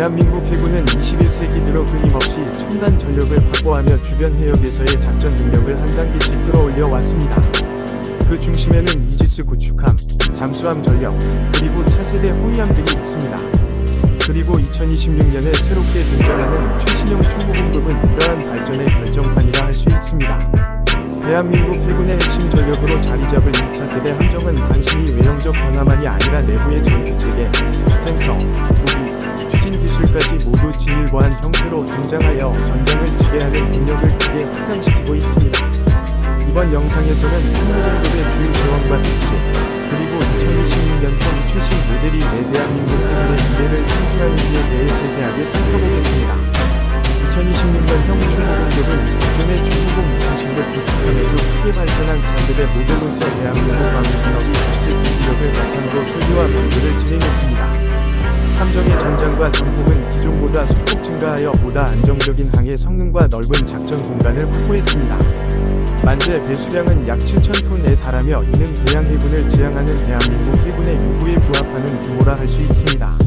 대한민국 해군은 21세기 들어 끊임없이 첨단 전력을 확보하며 주변 해역에서의 작전 능력을 한 단계씩 끌어올려 왔습니다. 그 중심에는 이지스 구축함, 잠수함 전력, 그리고 차세대 호위함들이 있습니다. 그리고 2026년에 새롭게 등장하는 최신형 충무공급은 이러한 발전의 결정판이라 할 수 있습니다. 대한민국 해군의 핵심 전력으로 자리 잡을 2차 세대 함정은 단순히 외형적 변화만이 아니라 내부의 전투 체계, 센서, 기술까지 모두 진일보한 형태로 등장하여 전장을 지배하는 능력을 크게 확장시키고 있습니다. 이번 영상에서는 충무공급의 주요 제원과 특징, 그리고 2026년형 최신 모델이 내 대한민국 해군의 미래를 상징하는지에 대해 세세하게 살펴보겠습니다. 2026년형 충무공급은 기존의 충무공 이순신급 구축함에서 크게 발전한 차세대 모델로서 대한민국 방위산업이 자체 기술력을 바탕으로 설계와 방조를 진행했습니다. 함정의 전장과 전폭은 기존보다 소폭 증가하여 보다 안정적인 항해 성능과 넓은 작전 공간을 확보했습니다. 만재 배수량은 약 7,000톤에 달하며 이는 대양 해군을 지향하는 대한민국 해군의 요구에 부합하는 규모라 할 수 있습니다.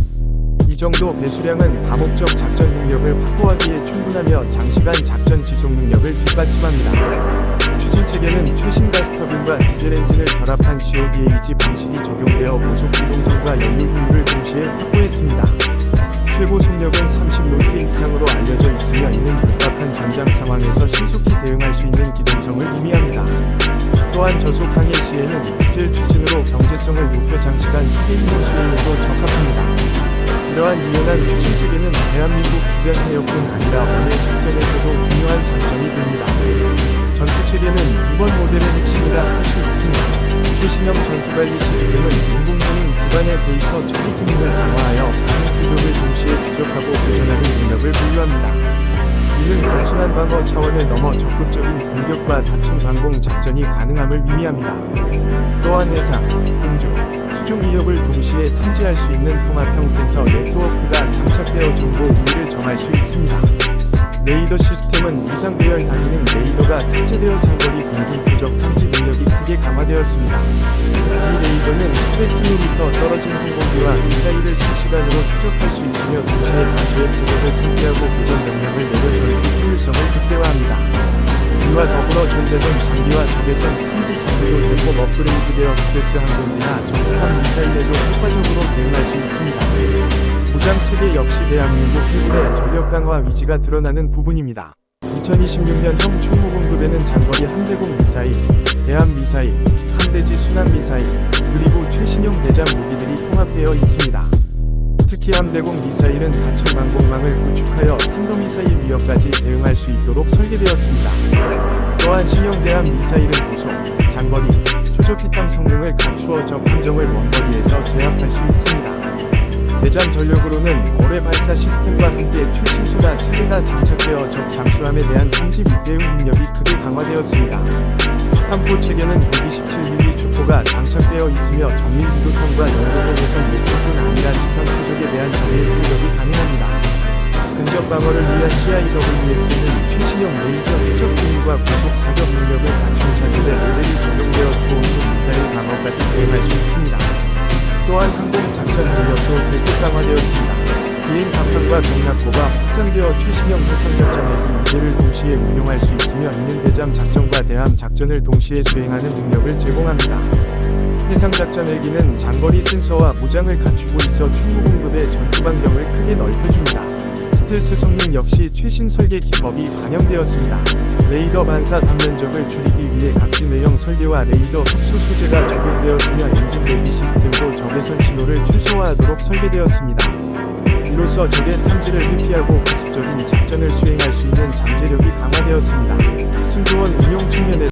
이 정도 배수량은 다목적 작전 능력을 확보하기에 충분하며 장시간 작전 지속 능력을 뒷받침합니다. 추진 체계는 최신 가스터빈과 디젤 엔진을 결합한 CODAG 방식이 적용되어 고속 기동성과 연료 효율을 동시에 확보했습니다. 최고 속력은 30노트 이상으로 알려져 있으며 이는 급박한 전장 상황에서 신속히 대응할 수 있는 기동성을 의미합니다. 또한 저속 항해 시에는 디젤 추진으로 경제성을 높여 장시간 초계 힘의 수행에도 적합합니다. 이러한 유연한 추진 체계는 대한민국 신형 전투관리 시스템은 인공지능 기반의 데이터 처리 기능을 강화하여 가중 표적을 동시에 추적하고 교전하는 능력을 보유합니다. 이는 단순한 방어 차원을 넘어 적극적인 공격과 다층 방공 작전이 가능함을 의미합니다. 또한 해상, 공중, 수중 위협을 동시에 탐지할 수 있는 통합형 센서 네트워크가 장착되어 정보 우위를 정할 수 있습니다. 레이더 시스템은 이상 배열 다기능 레이더가 탑재되어 장거리 공중 표적 탐지 크게 강화되었습니다. 이 레이더는 수백 킬로미터 떨어진 항공기와 미사일을 실시간으로 추적할 수 있으며 동시에 다수의 표적을 탐지하고 교전 명령을 내려 전투 효율성을 극대화합니다. 이와 더불어 전자전 장비와 적외선 탐지 장비도 대폭 업그레이드되어 스트레스 항공기나 전투함 미사일에도 효과적으로 대응할 수 있습니다. 무장 체계 역시 대한민국 해군의 전력 강화 위지가 드러나는 부분입니다. 2026년 형 충무공급에는 장거리 함대공 미사일, 대함 미사일, 함대지 순항 미사일, 그리고 최신형 대잠 무기들이 통합되어 있습니다. 특히 함대공 미사일은 다층 방공망을 구축하여 탄도미사일 위협까지 대응할 수 있도록 설계되었습니다. 또한 신형 대함 미사일은 고속, 장거리, 초저피탐 성능을 갖추어 적 함정을 원거리에서 제압할 수 있습니다. 대잠 전력으로는 올해 발사 시스템과 함께 최신 소다 체계가 장착되어 적 잠수함에 대한 탐지 및 대응 능력이 크게 강화되었습니다. 탐포 체계는 127mm 축포가 장착되어 있으며 정밀 유도통과 연동의 해선 목표뿐 아니라 지상 표적에 대한 정밀 공격이 가능합니다. 근접 방어를 위한 CIWS는 최신형 레이저 추적 기능과 고속 사격 능력을 갖춘 차세대 모델이 적용되어 초음 강화되었습니다. 비행 갑판과 경납고가 확장되어 최신형 해상 작전에서 이대를 동시에 운용할 수 있으며 이는 대잠 작전과 대함 작전을 동시에 수행하는 능력을 제공합니다. 해상 작전 헬기는 장거리 센서와 무장을 갖추고 있어 충무 공급의 전투 반경을 크게 넓혀줍니다. 스텔스 성능 역시 최신 설계 기법이 반영되었습니다. 레이더 반사 단면적을 줄이기 위해 각진 외형 설계와 레이더 흡수 소재가 적용되었으며 엔진 대기 시스템도 적외선 신호를 최소화하도록 설계되었습니다. 이로써 적의 탐지를 회피하고 기습적인 작전을 수행할 수 있는 잠재력이 강화되었습니다. 승조원 운용 측면에